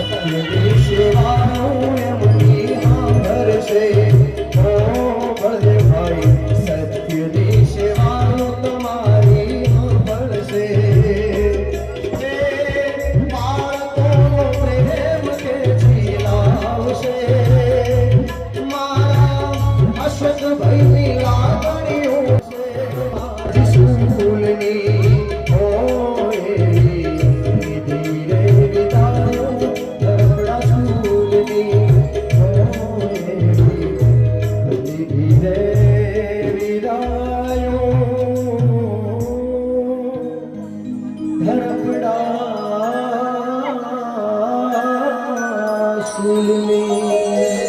સત્ય વિશે મારું મની ফুল নেই